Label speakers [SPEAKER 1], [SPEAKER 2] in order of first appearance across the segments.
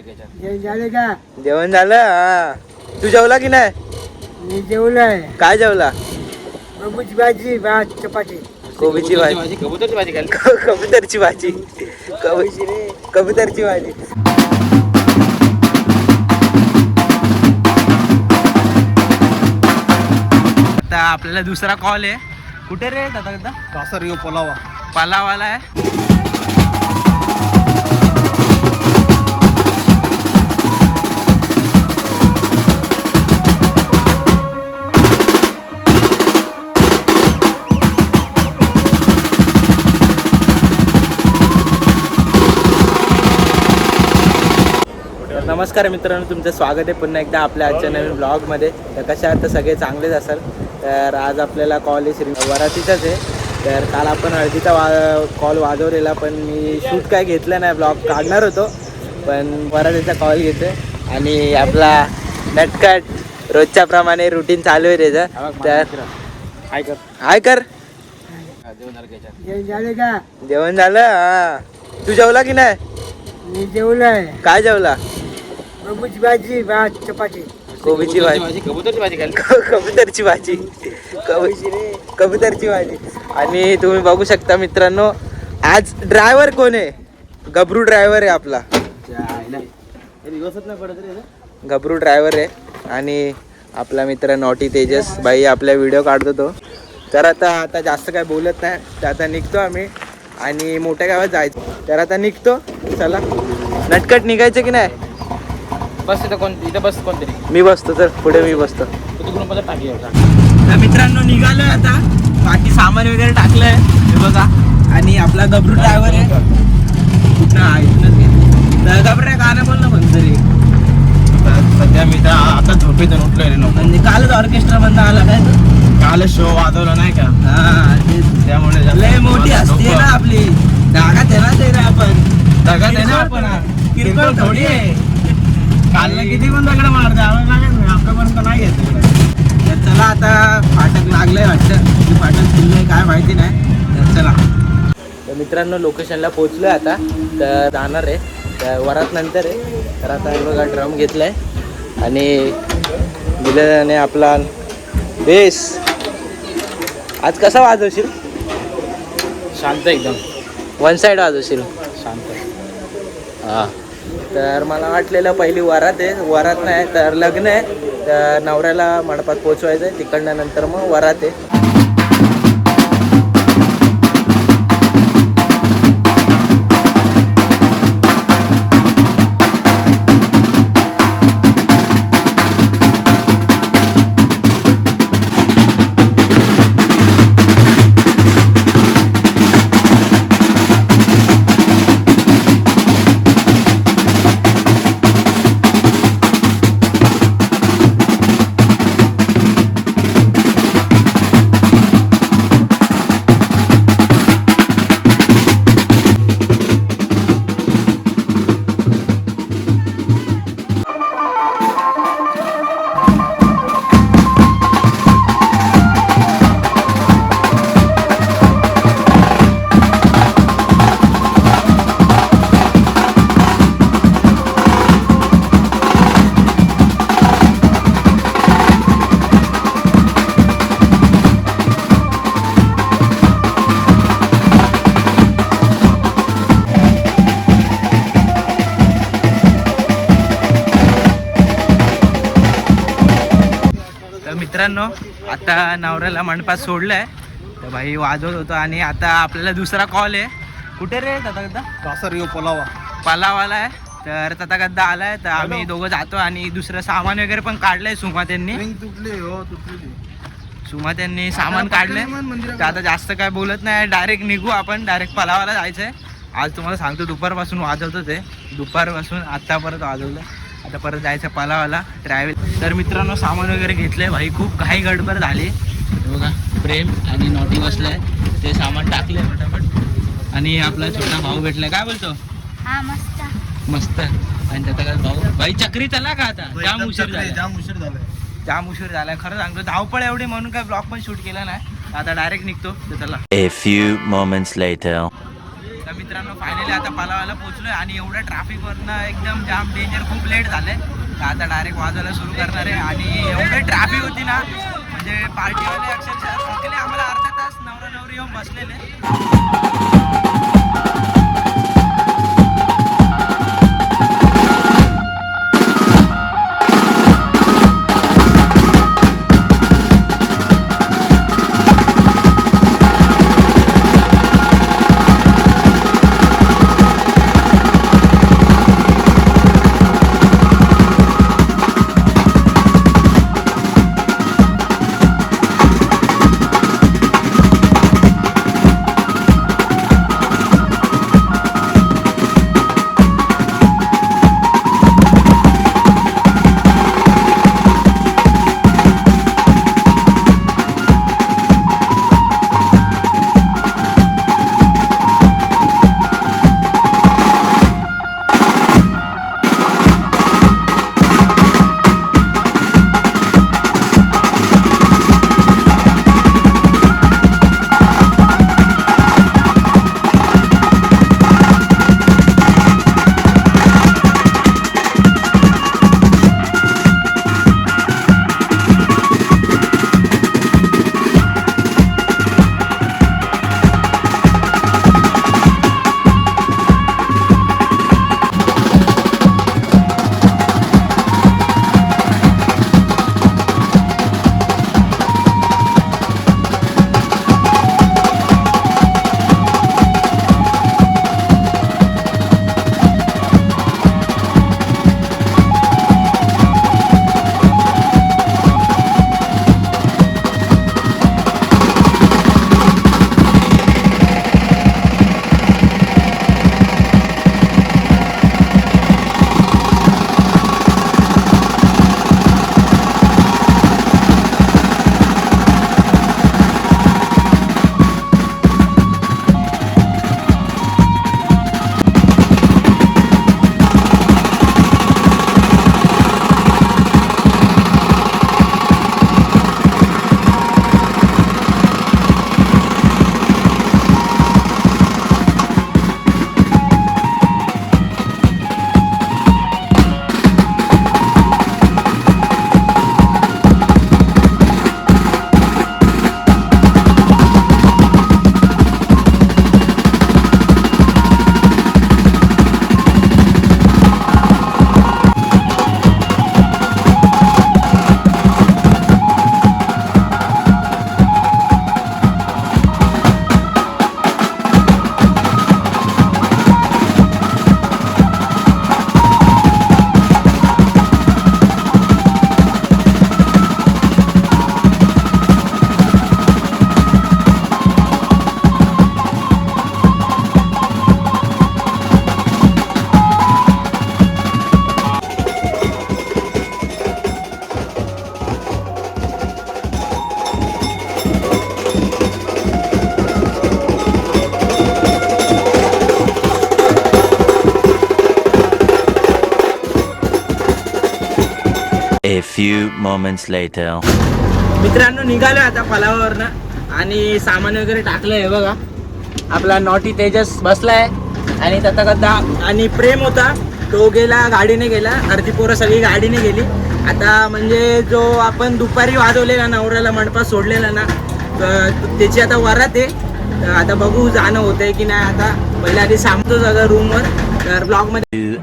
[SPEAKER 1] जे- झाले का?
[SPEAKER 2] जेवण झालं हा. तू जेवला की नाही?
[SPEAKER 1] मी जेवलोय.
[SPEAKER 2] काय जेवला?
[SPEAKER 1] बाबूची भाजी भात चपाती.
[SPEAKER 2] कोबीची भाजी.
[SPEAKER 3] कबूतरची भाजी खाल्ली.
[SPEAKER 2] कबूतरची भाजी. कबू- कबूतरची भाजी. आता आपल्याला दुसरा कॉल आहे. कुठे रे दादा दादा?
[SPEAKER 3] कासर येऊ पोलावा.
[SPEAKER 2] पालावाला आहे. नमस्कार मित्रांनो तुमचं स्वागत आहे पुन्हा एकदा आपल्या आजच्या नवीन ब्लॉगमध्ये तर कशा आहात? तर सगळे चांगलेच असाल. तर आज आपल्याला कॉल आहे श्री वरातीचाच आहे. तर काल आपण हळदीचा वा कॉल वाजवलेला पण मी शूट काय घेतलं नाही ब्लॉग काढणार होतो. पण वरातीचा कॉल घेतो आणि आपला नटकट रोजच्या प्रमाणे रुटीन चालू आहे त्याचं. तर
[SPEAKER 3] काय कर.
[SPEAKER 2] हाय कर.
[SPEAKER 3] जेवण झालं त्याच्यात
[SPEAKER 1] जे- झाले का?
[SPEAKER 2] जेवण झालं? हा. तू जेवला की नाही?
[SPEAKER 1] मी जेवलोय.
[SPEAKER 2] काय जेवला?
[SPEAKER 1] बाबूची भाजी भात चपाती.
[SPEAKER 2] कोबीची भाजी.
[SPEAKER 3] भाजी कबूतरची भाजी खाल्ली.
[SPEAKER 2] कबूतरची भाजी. कबू- कबूतरची भाजी. आणि तुम्ही बघू शकता मित्रांनो आज ड्रायव्हर कोण आहे? गबरू ड्रायव्हर आहे आपला.
[SPEAKER 3] दिवसच नाही पडत रे
[SPEAKER 2] गबरू ड्रायव्हर आहे. आणि आपला मित्र नॉटी तेजस. भाई आपला व्हिडिओ काढतो तो. तर आता आता जास्त काय बोलत नाही. तर आता निघतो आम्ही. आणि मोठ्या गावात जायचं. तर आता निघतो. चला. नटकट निघायचं की नाही?
[SPEAKER 3] बस इथं कोण इथं बस कोणतरी.
[SPEAKER 2] मी बसतो तर पुढे मी बसतो.
[SPEAKER 3] तू तिकडून पण टाकी आहे.
[SPEAKER 2] तर मित्रांनो निघालोय आता. बाकी सामान वगैरे टाकलंय. हे बघा. आणि आपला गबरू ड्रायव्हर आहे. कुठं आहे? इथूनच घे. तर गबरे गाणं बोल ना पण तरी
[SPEAKER 3] सध्या मी तर आता झोपेतून उठलोय रे नको
[SPEAKER 2] म्हणजे कालच ऑर्केस्ट्रा बंद आला काय?
[SPEAKER 3] काल शो वाजवला नाही का?
[SPEAKER 2] हा.
[SPEAKER 3] त्यामुळे
[SPEAKER 2] लय मोठी असते ना आपली. जागात आहे ना ते आपण.
[SPEAKER 3] आहे ना आपण
[SPEAKER 2] किरकोळ थोडी आहे.
[SPEAKER 3] काल किती पण दगड मारते आम्हाला आतापर्यंत नाही येत.
[SPEAKER 2] तर चला आता फाटक लागलंय वाटतं. की फाटक खुललंय काय माहिती नाही. तर चला. तर मित्रांनो लोकेशनला पोहोचलोय आता. तर जाणार आहे. तर वरात नंतर आहे. तर आता हे बघा ड्रम घेतलाय. आणि दिल्याने आपला बेस. आज कसा वाजवशील?
[SPEAKER 3] शांत एकदम.
[SPEAKER 2] वन साईड वाजवशील.
[SPEAKER 3] शांत.
[SPEAKER 2] हां. तर मला वाटलेलं पहिली वरात आहे. वरात नाही तर लग्न आहे. तर नवऱ्याला मंडपात पोचवायचं आहे. तिकडनं नंतर मग वरात आहे. मित्रांनो आता नवऱ्याला मंडपात सोडलंय. तर भाई वाजवत होतो आणि आता आपल्याला दुसरा कॉल आहे. कुठे रे तथा गद्दा
[SPEAKER 3] कासर येऊ पोलावा.
[SPEAKER 2] पालावाला आहे. तर तथा गद्दा आलाय. तर आम्ही दोघं जातो आणि दुसरं सामान वगैरे पण काढलंय सुमा त्यांनी.
[SPEAKER 3] तुटली हो तुटली.
[SPEAKER 2] सुमा त्यांनी सामान काढलंय. तर आता जास्त काय बोलत नाही. डायरेक्ट निघू आपण. डायरेक्ट पलावाला जायचंय. आज तुम्हाला सांगतो दुपारपासून वाजवतो ते दुपारपासून आत्ता परत वाजवलं. आता परत जायचं पलावाला ट्रॅव्हल तर मित्रांनो सामान वगैरे घेतलंय भाई. खूप काही गडबड झाली. हे बघा प्रेम आणि नॉटी बसलाय. ते सामान टाकले फटाफट आणि आपला छोटा भाऊ भेटलाय. काय बोलतो?
[SPEAKER 4] हा मस्त.
[SPEAKER 2] मस्त. आणि त्याचा काय भाऊ? भाई चक्री चला का आता. जाम उशीर झाला
[SPEAKER 3] जाम उशीर झालाय.
[SPEAKER 2] जाम उशीर झालाय. खरं सांगतो धावपळ एवढी म्हणून काय ब्लॉग पण शूट केला नाही. आता डायरेक्ट निघतो. तर चला. मित्रांनो फायनली आता पलावाला पोहोचलोय आणि एवढ्या ट्रॅफिकवरनं एकदम जाम डेंजर खूप लेट झालंय. तर आता डायरेक्ट वाजवायला सुरू करणार आहे आणि एवढी ट्रॅफिक होती ना म्हणजे पार्टीवाले अक्षरशः थकले. आम्हाला अर्धा तास नवरा नवरी येऊन बसलेले.
[SPEAKER 5] Few moments later.
[SPEAKER 2] मित्रांनो निघालो आता पलावावरनं आणि सामान वगैरे टाकलंय हे बघा. आपला नॉटी तेजस बसलाय. आणि त्याचा कदा आणि प्रेम होता. तो गेला गाडीने गेला. अर्धी पोरं सगळी गाडीने गेली. आता म्हणजे जो आपण दुपारी वाजवलेला नवऱ्याला मंडपात सोडलेला ना त्याची आता वरात आहे. आता बघू जाणं होतंय की नाही आता. पहिल्या आधी सांगतो सगळं रूमवर तर ब्लॉगमध्ये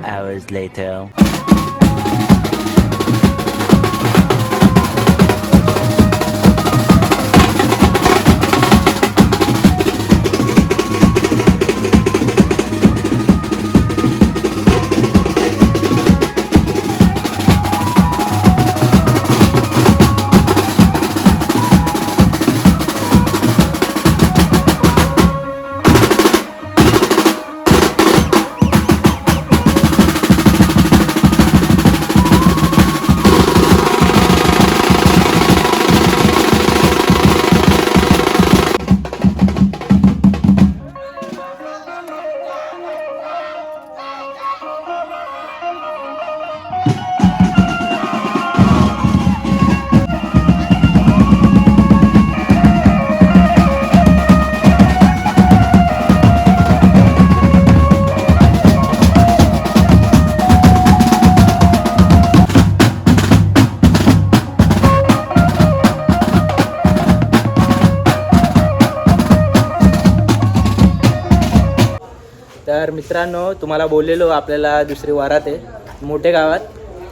[SPEAKER 2] तर मित्रांनो तुम्हाला बोललेलो आपल्याला दुसरी वारात आहे मोठे गावात.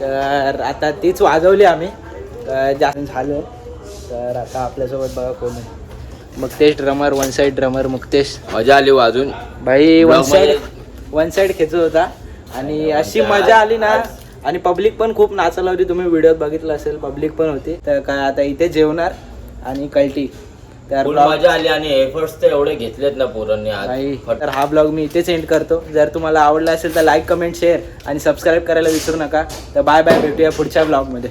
[SPEAKER 2] तर आता तीच वाजवली आम्ही. जास्त झालं. तर आता आपल्यासोबत बघा कोण आहे. Muktesh drummer one side drummer Muktesh.
[SPEAKER 6] मजा आली वाजून
[SPEAKER 2] भाई वन साईड वन साईड खेचत होता. आणि अशी मजा आली ना. आणि पब्लिक पण खूप नाचायला होती. तुम्ही व्हिडिओत बघितलं असेल पब्लिक पण होती. तर काय आता इथे जेवणार. आणि कल्टी. तर
[SPEAKER 6] मजा आली आणि एफर्ट्स तर एवढे घेतलेत ना पोरांनी आज.
[SPEAKER 2] तर हा ब्लॉग मी इथेच एंड करतो. जर तुम्हाला आवडला असेल तर लाईक कमेंट शेअर आणि सबस्क्राईब करायला विसरू नका. तर बाय बाय भेटूया पुढच्या ब्लॉगमध्ये